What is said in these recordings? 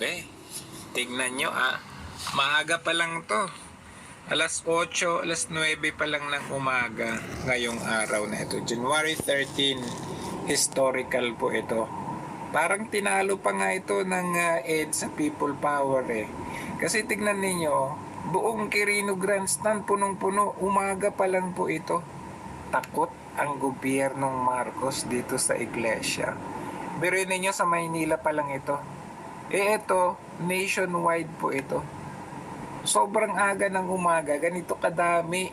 Grabe. Tignan nyo ah. Maaga pa lang to. Alas 8, alas 9 pa lang ng umaga ngayong araw na ito. January 13, historical po ito. Parang tinalo pa nga ito ng ah, ED sa People Power eh. Kasi tignan ninyo, buong Quirino Grandstand punong-puno. Umaga pa lang po ito. Takot ang gobyernong Marcos dito sa iglesia. Biruin ninyo sa Maynila pa lang ito. Eh ito, nationwide po ito. Sobrang aga ng umaga, ganito kadami.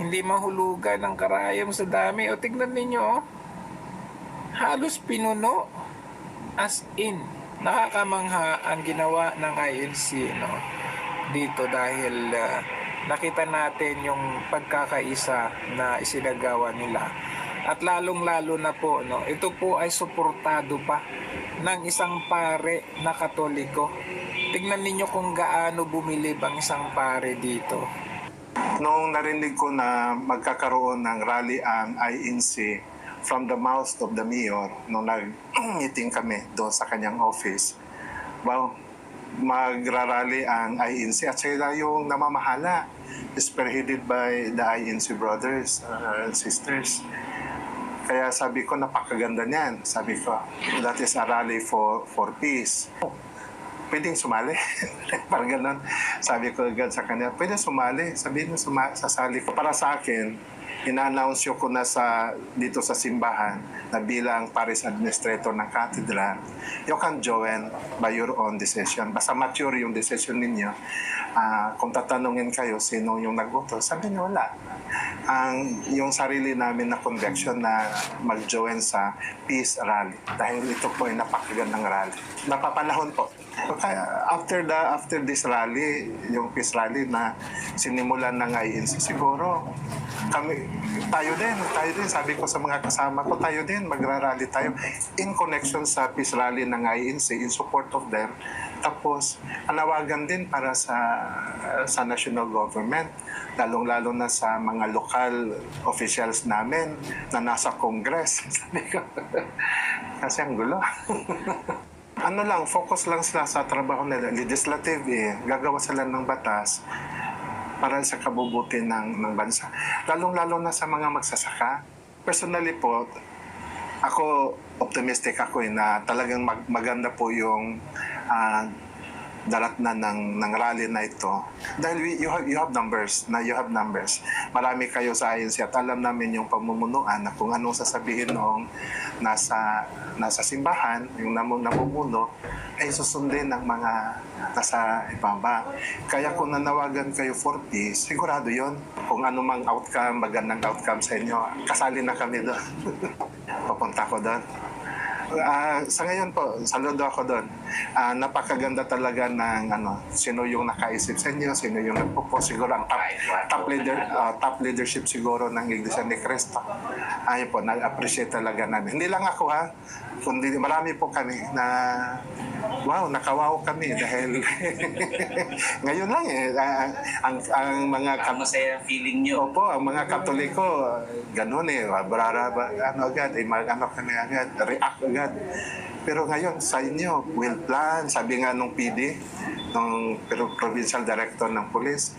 Hindi mahulugan ng karayom sa dami. O tignan ninyo, oh. halos pinuno. As in, nakakamangha ang ginawa ng INC no? dito dahil ah, nakita natin yung pagkakaisa na isinagawa nila. At lalong-lalo na po, no, ito po ay suportado pa ng isang pare na katoliko. Tingnan ninyo kung gaano bumilib ang isang pare dito. Noong narinig ko na magkakaroon ng rally ang INC from the mouth of the mayor, nung nag-meeting kami doon sa kanyang office, wow, magrarally ang INC at sila yung namamahala, spearheaded by the INC brothers uh, and sisters. Kaya sabi ko, napakaganda niyan. Sabi ko, that is a rally for, for peace pwedeng sumali. Parang ganun. Sabi ko agad sa kanya, pwede sumali. Sabi niya, suma- sasali ko. Para sa akin, ina-announce ko na sa, dito sa simbahan na bilang Paris Administrator ng Cathedral, you can join by your own decision. Basta mature yung decision ninyo. Ah, kung tatanungin kayo sino yung nagboto, sabi niyo wala. Ang yung sarili namin na conviction na mag-join sa peace rally dahil ito po ay napakagandang rally. Napapanahon po. After the after this rally, yung peace rally na sinimulan ng INC siguro kami tayo din, tayo din sabi ko sa mga kasama ko, tayo din magra-rally tayo in connection sa peace rally ng INC in support of them. Tapos anawagan din para sa sa national government, lalong-lalo na sa mga local officials namin na nasa Congress. Sabi kasi ang gulo. ano lang, focus lang sila sa trabaho nila. Legislative eh, gagawa sila ng batas para sa kabubuti ng, ng bansa. Lalong-lalo na sa mga magsasaka. Personally po, ako optimistic ako eh, na talagang mag- maganda po yung ah, dalat na ng, ng rally na ito. Dahil we, you, have, you have numbers, na you have numbers. Marami kayo sa INC at alam namin yung pamumunuan na kung anong sasabihin noong nasa, nasa simbahan, yung namu, namumuno, ay susundin ng mga nasa ibaba. Kaya kung nanawagan kayo for peace, sigurado yon Kung anumang outcome, magandang outcome sa inyo, kasali na kami doon. Papunta ko doon. Ah, sa ngayon po, saludo ako doon. Ah, napakaganda talaga ng ano, sino yung nakaisip sa inyo, sino yung nagpo siguro ang top, top leader ah, top leadership siguro ng Iglesia ni Cristo. Ayun po, nag-appreciate talaga namin. Hindi lang ako ha, kundi marami po kami na wow, nakawaw kami dahil ngayon lang eh ah, ang ang mga Ang masaya feeling nyo. Opo, ang mga Katoliko, ganun eh, brara, ano agad, eh, mag, ano kami agad, react agad. Pero ngayon, sa inyo, will plan, sabi nga nung PD, nung provincial director ng police,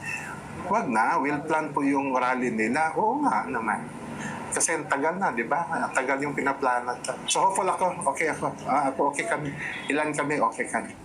wag na, will plan po yung rally nila. Oo nga naman. Kasi ang tagal na, di ba? Ang tagal yung pinaplano. So hopeful ako, okay ako. Ah, ako okay kami. Ilan kami, okay kami.